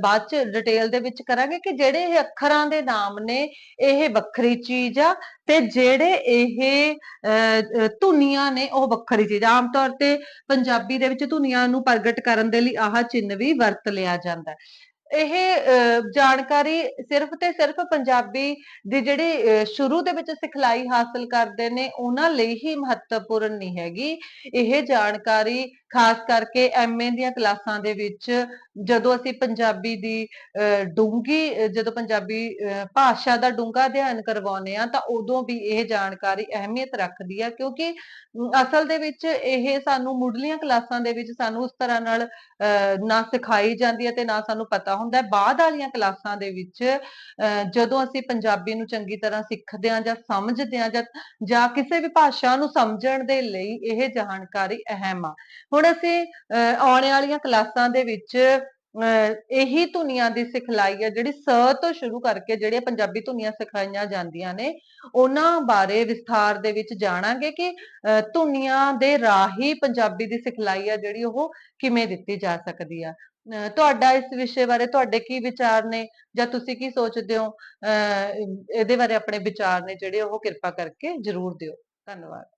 ਬਾਅਦ ਚ ਡਿਟੇਲ ਦੇ ਵਿੱਚ ਕਰਾਂਗੇ ਕਿ ਜਿਹੜੇ ਇਹ ਅੱਖਰਾਂ ਦੇ ਨਾਮ ਨੇ ਇਹ ਵੱਖਰੀ ਚੀਜ਼ ਆ ਤੇ ਜਿਹੜੇ ਇਹ ਅ, ਧੁਨੀਆਂ ਨੇ ਉਹ ਵੱਖਰੀ ਚੀਜ਼ ਆਮ ਤੌਰ ਤੇ ਪੰਜਾਬੀ ਦੇ ਵਿੱਚ ਧੁਨੀਆਂ ਨੂੰ ਪ੍ਰਗਟ ਕਰਨ ਦੇ ਲਈ ਆਹ ਚਿੰਨ੍ਹ ਵੀ ਵਰਤ ਲਿਆ ਜਾਂਦਾ ਇਹ ਅ, ਜਾਣਕਾਰੀ ਸਿਰਫ ਤੇ ਸਿਰਫ ਪੰਜਾਬੀ ਦੀ ਜਿਹੜੀ ਸ਼ੁਰੂ ਦੇ ਵਿੱਚ ਸਿਖਲਾਈ ਹਾਸਲ ਕਰਦੇ ਨੇ ਉਹਨਾਂ ਲਈ ਹੀ ਮਹੱਤਵਪੂਰਨ ਨਹੀਂ ਹੈਗੀ। ਇਹ ਜਾਣਕਾਰੀ ਖਾਸ ਕਰਕੇ ਐਮਏ ਦੀਆਂ ਕਲਾਸਾਂ ਦੇ ਵਿੱਚ ਜਦੋਂ ਅਸੀਂ ਪੰਜਾਬੀ ਦੀ ਡੂੰਗੀ ਜਦੋਂ ਪੰਜਾਬੀ ਅਹ, ਭਾਸ਼ਾ ਦਾ ਡੂੰਘਾ ਅਧਿਐਨ ਕਰਵਾਉਂਦੇ ਆ ਤਾਂ ਉਦੋਂ ਵੀ ਇਹ ਜਾਣਕਾਰੀ ਅਹਿਮੀਅਤ ਰੱਖਦੀ ਆ ਕਿਉਂਕਿ ਅਸਲ ਦੇ ਵਿੱਚ ਇਹ ਸਾਨੂੰ ਮੁੱਢਲੀਆਂ ਕਲਾਸਾਂ ਦੇ ਵਿੱਚ ਸਾਨੂੰ ਉਸ ਤਰ੍ਹਾਂ ਨਾਲ ਅਹ, ਨਾ ਸਿਖਾਈ ਜਾਂਦੀ ਹੈ ਤੇ ਨਾ ਸਾਨੂੰ ਪਤਾ ਹੁੰਦਾ ਬਾਅਦ ਵਾਲੀਆਂ ਕਲਾਸਾਂ ਦੇ ਵਿੱਚ ਅਹ, ਜਦੋਂ ਅਸੀਂ ਪੰਜਾਬੀ ਨੂੰ ਚੰਗੀ ਤਰ੍ਹਾਂ ਸਿੱਖਦੇ ਹਾਂ ਜਾਂ ਸਮਝਦੇ ਹਾਂ ਜਾਂ ਕਿਸੇ ਵੀ ਭਾਸ਼ਾ ਨੂੰ ਸਮਝਣ ਦੇ ਲਈ ਇਹ ਜਾਣਕਾਰੀ ਅਹਿਮ ਆ। ਹੁਣ ਅਸੀਂ ਅਹ, ਆਉਣ ਵਾਲੀਆਂ ਕਲਾਸਾਂ ਦੇ ਵਿੱਚ ਇਹੀ ਧੁਨੀਆਂ ਦੀ ਸਿਖਲਾਈ ਹੈ ਜਿਹੜੀ ਸ ਤੋਂ ਸ਼ੁਰੂ ਕਰਕੇ ਜਿਹੜੀਆਂ ਪੰਜਾਬੀ ਧੁਨੀਆਂ ਸਿਖਾਈਆਂ ਜਾਂਦੀਆਂ ਨੇ ਉਹਨਾਂ ਬਾਰੇ ਵਿਸਥਾਰ ਦੇ ਵਿੱਚ ਜਾਣਾਂਗੇ ਕਿ ਧੁਨੀਆਂ ਦੇ ਰਾਹੀਂ ਪੰਜਾਬੀ ਦੀ ਸਿਖਲਾਈ ਹੈ ਜਿਹੜੀ ਉਹ ਕਿਵੇਂ ਦਿੱਤੀ ਜਾ ਸਕਦੀ ਆ। ਅਹ, ਤੁਹਾਡਾ ਇਸ ਵਿਸ਼ੇ ਬਾਰੇ ਤੁਹਾਡੇ ਕੀ ਵਿਚਾਰ ਨੇ? ਜਾਂ ਤੁਸੀਂ ਕੀ ਸੋਚਦੇ ਹੋ? ਅਹ, ਇਹਦੇ ਬਾਰੇ ਆਪਣੇ ਵਿਚਾਰ ਨੇ ਜਿਹੜੇ ਉਹ ਕਿਰਪਾ ਕਰਕੇ ਜ਼ਰੂਰ ਦਿਓ। ਧੰਨਵਾਦ।